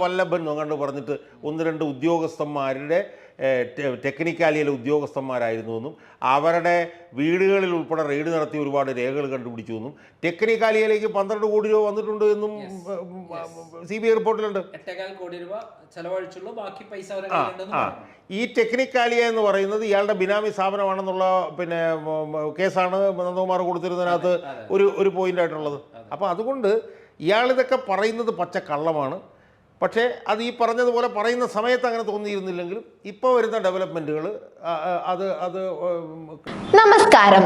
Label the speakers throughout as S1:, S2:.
S1: വല്ലഭൻ കണ്ട് പറഞ്ഞിട്ട് ഒന്ന് രണ്ട് ഉദ്യോഗസ്ഥന്മാരുടെ ടെക്നിക്കാലിയിലെ ഉദ്യോഗസ്ഥന്മാരായിരുന്നു എന്നും അവരുടെ വീടുകളിൽ ഉൾപ്പെടെ റെയ്ഡ് നടത്തി ഒരുപാട് രേഖകൾ കണ്ടുപിടിച്ചു എന്നും ടെക്നിക്കാലിയയിലേക്ക് പന്ത്രണ്ട് കോടി രൂപ വന്നിട്ടുണ്ട് എന്നും സി ബി ഐ റിപ്പോർട്ടിലുണ്ട്.
S2: കോടി രൂപ ചെലവഴിച്ചുള്ളൂ ബാക്കി പൈസ
S1: ആ. ഈ ടെക്നിക്കാലിയ എന്ന് പറയുന്നത് ഇയാളുടെ ബിനാമി സ്ഥാപനമാണെന്നുള്ള പിന്നെ കേസാണ് നന്ദകുമാർ കൊടുത്തിരുന്നതിനകത്ത് ഒരു ഒരു പോയിന്റ് ആയിട്ടുള്ളത്. അപ്പോൾ അതുകൊണ്ട് ഇയാളിതൊക്കെ പറയുന്നത് പച്ച കള്ളമാണ് പക്ഷേ അത് ഈ പറഞ്ഞതുപോലെ പറയുന്ന സമയത്ത് അങ്ങനെ തോന്നിയിരുന്നില്ലെങ്കിലും ഇപ്പോൾ വരുന്ന ഡെവലപ്മെന്റുകൾ അത് അത്
S3: നമസ്കാരം.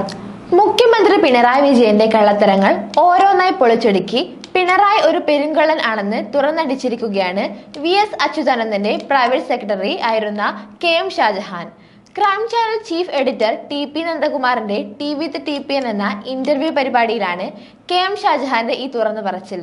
S3: മുഖ്യമന്ത്രി പിണറായി വിജയന്റെ കള്ളത്തരങ്ങൾ ഓരോന്നായി പൊളിച്ചൊടുക്കി പിണറായി ഒരു പെരുങ്കള്ളൻ ആണെന്ന് തുറന്നടിച്ചിരിക്കുകയാണ് വി എസ് അച്യുതാനന്ദന്റെ പ്രൈവറ്റ് സെക്രട്ടറി ആയിരുന്ന K M Shajahan. Crime channel chief editor T P നന്ദകുമാറിന്റെ T with T P N എന്ന ഇന്റർവ്യൂ പരിപാടിയിലാണ് കെ എം ഷാജഹാന്റെ ഈ തുറന്നു പറച്ചിൽ.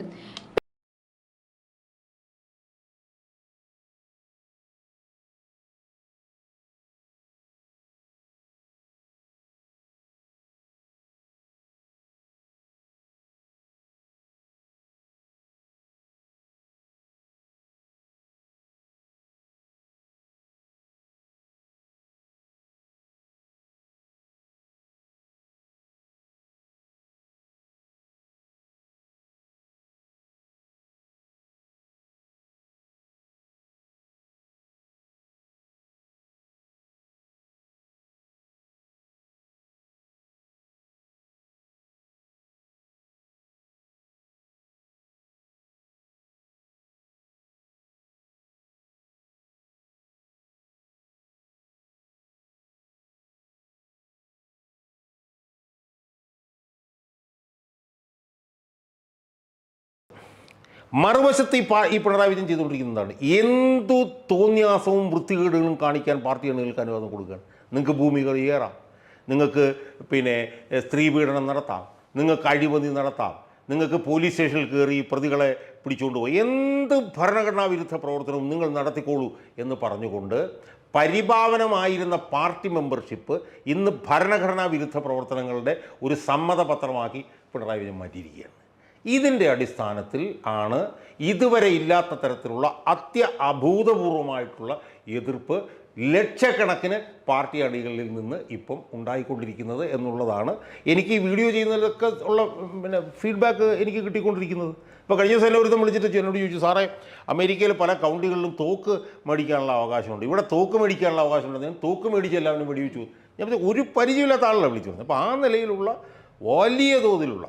S1: മറുവശത്ത് ഈ ഈ പിണറായി വിജയൻ ചെയ്തുകൊണ്ടിരിക്കുന്നതാണ്. എന്തു തോന്നിയാസവും വൃത്തികേടുകളും കാണിക്കാൻ പാർട്ടി അണികൾക്ക് അനുവാദം കൊടുക്കുകയാണ്. നിങ്ങൾക്ക് ഭൂമി ഏറാം. നിങ്ങൾക്ക് പിന്നെ സ്ത്രീ പീഡനം നടത്താം. നിങ്ങൾക്ക് അഴിമതി നടത്താം. നിങ്ങൾക്ക് പോലീസ് സ്റ്റേഷനിൽ കയറി പ്രതികളെ പിടിച്ചുകൊണ്ട് പോയി. എന്ത് ഭരണഘടനാ വിരുദ്ധ പ്രവർത്തനവും നിങ്ങൾ നടത്തിക്കോളൂ എന്ന് പറഞ്ഞുകൊണ്ട് പരിഭാവനമായിരുന്ന പാർട്ടി മെമ്പർഷിപ്പ് ഇന്ന് ഭരണഘടനാ വിരുദ്ധ പ്രവർത്തനങ്ങളുടെ ഒരു സമ്മതപത്രമാക്കി പിണറായി വിജയൻ മാറ്റിയിരിക്കുകയാണ്. ഇതിന്റെ അടിസ്ഥാനത്തിൽ ആണ് ഇതുവരെ ഇല്ലാത്ത തരത്തിലുള്ള അത്യ അഭൂതപൂർവമായിട്ടുള്ള എതിർപ്പ് ലക്ഷക്കണക്കിന് പാർട്ടി അണികളിൽ നിന്ന് ഇപ്പം ഉണ്ടായിക്കൊണ്ടിരിക്കുന്നത് എന്നുള്ളതാണ്. എനിക്ക് ഈ വീഡിയോ ചെയ്യുന്നതിലൊക്കെ ഉള്ള പിന്നെ ഫീഡ്ബാക്ക് എനിക്ക് കിട്ടിക്കൊണ്ടിരിക്കുന്നത്. ഇപ്പോൾ കഴിഞ്ഞ ദിവസം എല്ലാവരും വിളിച്ചിട്ട് എന്നോട് ചോദിച്ചു സാറേ അമേരിക്കയിൽ പല കൗണ്ടികളിലും തോക്ക് മേടിക്കാനുള്ള അവകാശമുണ്ട്. ഇവിടെ തോക്ക് മേടിക്കാനുള്ള അവകാശമുണ്ട്. ഞാൻ തോക്ക് മേടിച്ച് എല്ലാവരും വെടിവെച്ചു. ഞാൻ ഒരു പരിചയമില്ലാത്ത ആളല്ല വിളിച്ചു? അപ്പോൾ ആ നിലയിലുള്ള വലിയ തോതിലുള്ള